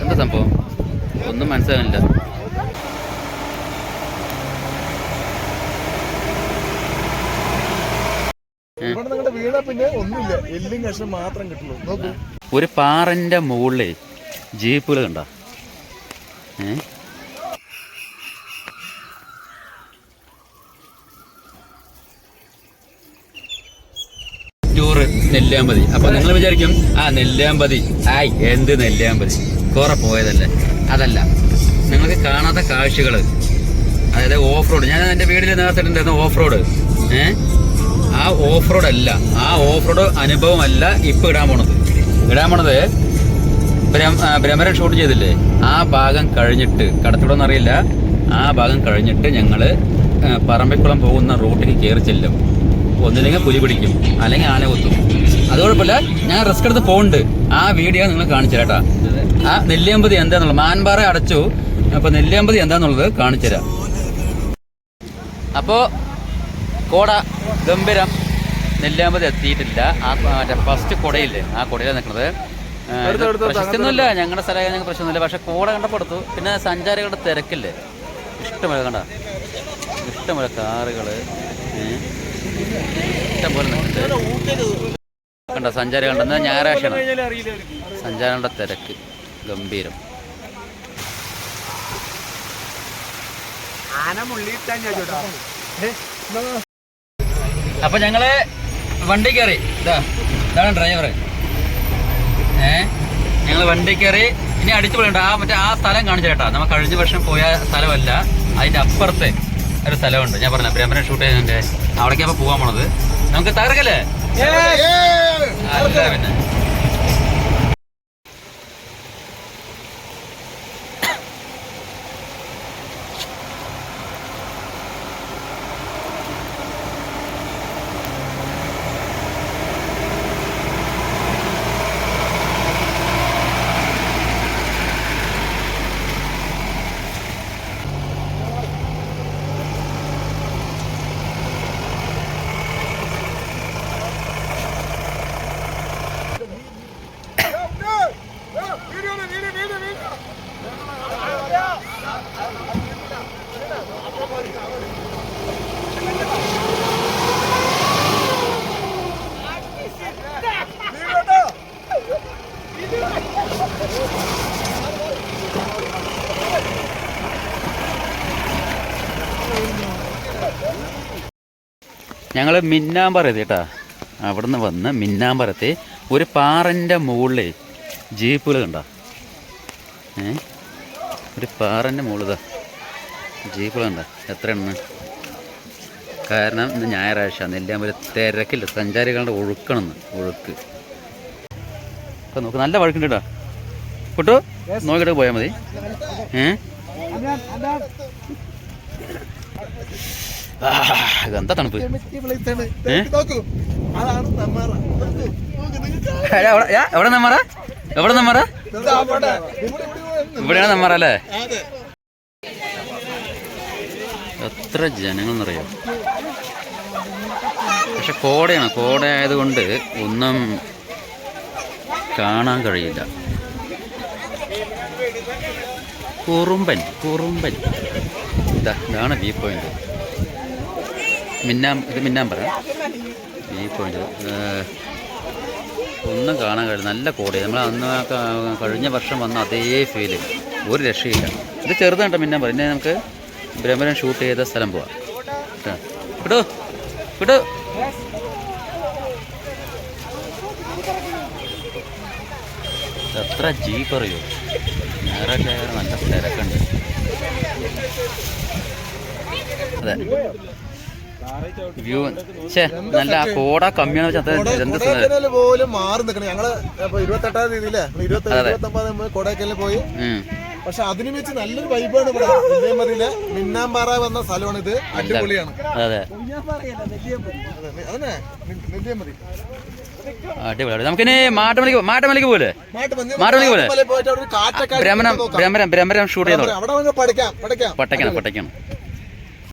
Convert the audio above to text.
എന്താ സംഭവം? ഒന്നും മനസ്സിലാകുന്നില്ല ഒരു പാറന്റെ മുകളിൽ ജീപ്പുകൾ കണ്ട? ഏ? ടൂറ് നെല്ലിയാമ്പതി. അപ്പൊ നിങ്ങൾ വിചാരിക്കും ആ നെല്ലിയാമ്പതി. ആയ് എന്ത് നെല്ലിയാമ്പതി? കുറെ പോയതല്ലേ. അതല്ല. നിങ്ങൾക്ക് കാണാത്ത കാഴ്ചകൾ അതായത് ഓഫ് റോഡ് ഞാൻ എന്റെ വീടിൽ നേരത്തിട്ടുണ്ടായിരുന്നു ഓഫ് റോഡ് ഏ? ആ ഓഫ് റോഡ് അല്ല. ആ ഓഫ് റോഡ് അനുഭവമല്ല ഇപ്പൊ ഇടാൻ പോണത്. ഇടാൻ പോണത് ഭ്രമരൻ ഷൂട്ട് ചെയ്തില്ലേ? ആ ഭാഗം കഴിഞ്ഞിട്ട് കടത്തിവിടൊന്നും അറിയില്ല. ആ ഭാഗം കഴിഞ്ഞിട്ട് ഞങ്ങൾ പറമ്പിക്കുളം പോകുന്ന റൂട്ടിൽ കയറി ചെല്ലും. ഒന്നില്ലെങ്കിൽ പുലി പിടിക്കും. അല്ലെങ്കിൽ ആന കുത്തും. അത് കുഴപ്പമില്ല. ഞാൻ റിസ്ക് എടുത്ത് പോകുന്നുണ്ട് ആ വീഡിയോ നിങ്ങൾ കാണിച്ചു കേട്ടാ ആ നെല്ലിയമ്പതി എന്താന്നുള്ളത്. മാൻപാറ അടച്ചു. അപ്പൊ നെല്ലിയമ്പതി എന്താന്നുള്ളത് കാണിച്ചു തരാം. അപ്പോ കോട ഗംഭീരം നെല്ലിയാമ്പതി എത്തിയിട്ടില്ല. ആ മറ്റേ ഫസ്റ്റ് കുടയില്ലേ? ആ കുടയിലാണ് നിൽക്കുന്നത് പ്രശ്നമൊന്നുമില്ല ഞങ്ങളുടെ സ്ഥലം ഞങ്ങൾക്ക് പ്രശ്നമൊന്നുമില്ല. പക്ഷെ കോട കണ്ടപ്പെടുത്തു പിന്നെ സഞ്ചാരികളുടെ തിരക്കില്ലേ? ഇഷ്ടമല്ല കണ്ട? ഇഷ്ടമല്ല കാറുകൾ. ഏ? ഇഷ്ടംപോലെ കണ്ട സഞ്ചാരി കണ്ടെന്ന് ഞായറാഴ്ചയാണ്. സഞ്ചാരികളുടെ തിരക്ക് ഗംഭീരം. അപ്പൊ ഞങ്ങൾ വണ്ടി കയറി. ഇതാ ഇതാണ് ഡ്രൈവർ ഏ ഞങ്ങൾ വണ്ടി കയറി. ഇനി അടിച്ചു പോലുണ്ട് ആ മറ്റേ ആ സ്ഥലം കാണിച്ചു കേട്ടാ. നമ്മൾ കഴിഞ്ഞ വർഷം പോയ സ്ഥലമല്ല. അതിന്റെ അപ്പുറത്തെ ഒരു സ്ഥലമുണ്ട്. ഞാൻ പറഞ്ഞ ബ്രഹ്മനെ ഷൂട്ട് ചെയ്തതിന്റെ അവിടേക്ക് അപ്പൊ പോവാൻ പോണത്. നമുക്ക് തകർക്കല്ലേ? പിന്നെ. ഞങ്ങൾ മിന്നാമ്പറ എത്തി കേട്ടാ. അവിടുന്ന് വന്ന് മിന്നാമ്പറത്തി ഒരു പാറന്റെ മുകളിൽ ജീപ്പുകൾ കണ്ട. ഏ? ഒരു പാറന്റെ മുകളിൽ ജീപ്പുകൾ കണ്ട. എത്രയാണ് കാരണം ഇന്ന് ഞായറാഴ്ച നെല്ലിയാമ്പല തിരക്കില്ല. സഞ്ചാരികളുടെ ഒഴുക്കണമെന്ന് ഒഴുക്ക്. ഒക്കെ നോക്ക് നല്ല വഴുക്കുണ്ട് കേട്ടോ. കുട്ടു നോക്കിയിട്ട് പോയാൽ മതി. ഏ? ഇതെന്താ തണുപ്പ്? എവിടെ നമ്മറ? എവിടെ നമ്മറ. ഇവിടെയാണ് നമ്മറ അല്ലേ. എത്ര ജനങ്ങളെന്നറിയോ? പക്ഷെ കോടയാണ് കോട ആയതുകൊണ്ട് ഒന്നും കാണാൻ കഴിയില്ല. കുറുമ്പൻ കുറുമ്പൻ. ഇതാണ് വ്യൂ പോയിന്റ് മിന്നാം ഇത് മിന്നാമ്പറ പറ. വ്യൂ പോയിന്റ് ഒന്നും കാണാൻ കഴിയും നല്ല കോടി നമ്മൾ അന്ന് കഴിഞ്ഞ വർഷം വന്ന അതേ ഫീൽ ഒരു രക്ഷയില്ല. ഇത് ചെറുതാണ് മിന്നാൻ പറ. പിന്നെ നമുക്ക് ബ്രഹ്മരം ഷൂട്ട് ചെയ്ത സ്ഥലം പോവാം. വിടോ വിടൂ. എത്ര ജീപ്പ് അറിയോ ഞായറാഴ്ച ആയാലും നല്ല തിരക്കുണ്ട് അതെ. വ്യൂ ഛേ നല്ല കോട കമ്മിയാണ് വെച്ചാൽ പോലും മാറി നിൽക്കണം ഞങ്ങൾ ഇരുപത്തെട്ടാം തീയതി ഇരുപത്തി നമ്മൾ പോയി. പക്ഷെ അതിന് വെച്ച് നല്ലൊരു വൈബാണ് ഇവിടെ. നെല്ലിയമ്പതിയിലെ മിന്നാമ്പാറ വന്ന സ്ഥലമാണ് ഇത് അടിപൊളിയാണ്. അതെ അതെ, അതന്നെ നെല്ലിയമ്പതി അടിപൊളി നമുക്കിനി മാട്ടമലിക്ക് മാട്ടമലിക്ക് പോലെ പോലെ? അടിച്ച് ഭ്രമരം. ഭ്രമരം ഷൂട്ട് ചെയ്തോ അവിടെ വന്ന്